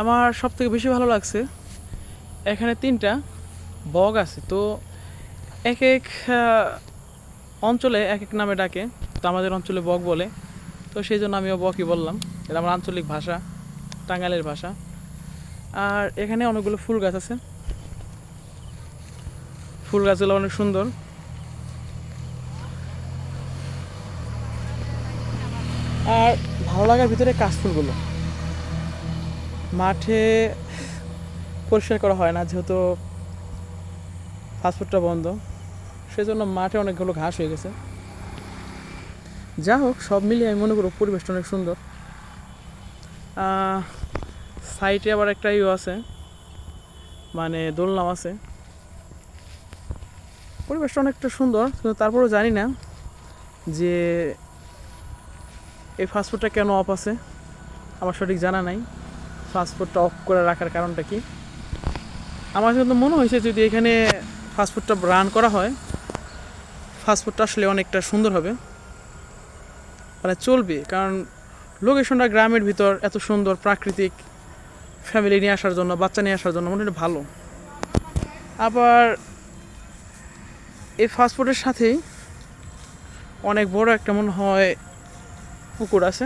আমার সব থেকে বেশি ভালো লাগছে এখানে তিনটা বগ আছে। তো এক এক অঞ্চলে এক এক নামে ডাকে, তো আমাদের অঞ্চলে বগ বলে। তো সেই জন্য আমিও বকই বললাম। এটা আমার আঞ্চলিক ভাষা, টাঙ্গাইলের ভাষা। আর এখানে অনেকগুলো ফুল গাছ আছে। ফুল গাছগুলো অনেক সুন্দর। আর ভালো লাগার ভিতরে কাশফুলগুলো মাঠে পরিষ্কার করা হয় না, যেহেতু ফাস্টফুডটা বন্ধ। সেজন্য মাঠে অনেকগুলো ঘাস হয়ে গেছে। যা হোক, সব মিলিয়ে আমি মনে করব পরিবেশটা অনেক সুন্দর। সাইডে আবার একটা ইয়ে আছে মানে দোলনাম আছে। পরিবেশটা অনেকটা সুন্দর, কিন্তু তারপরেও জানি না যে এই ফাস্টফুডটা কেন অফ আছে। আমার সঠিক জানা নাই। ফাস্টফুডটা অফ করে রাখার কারণটা কি? আমার কিন্তু মনে হয়েছে যদি এখানে ফাস্টফুডটা রান করা হয় ফাস্টফুডটা আসলে অনেকটা সুন্দর হবে। মানে চলবে, কারণ লোকেশনটা গ্রামের ভিতর এত সুন্দর প্রাকৃতিক ফ্যামিলি নিয়ে আসার জন্য, বাচ্চা নিয়ে আসার জন্য মোটামুটি ভালো। আবার এই ফাস্টফুডের সাথেই অনেক বড় একটা মনে হয় পুকুর আছে।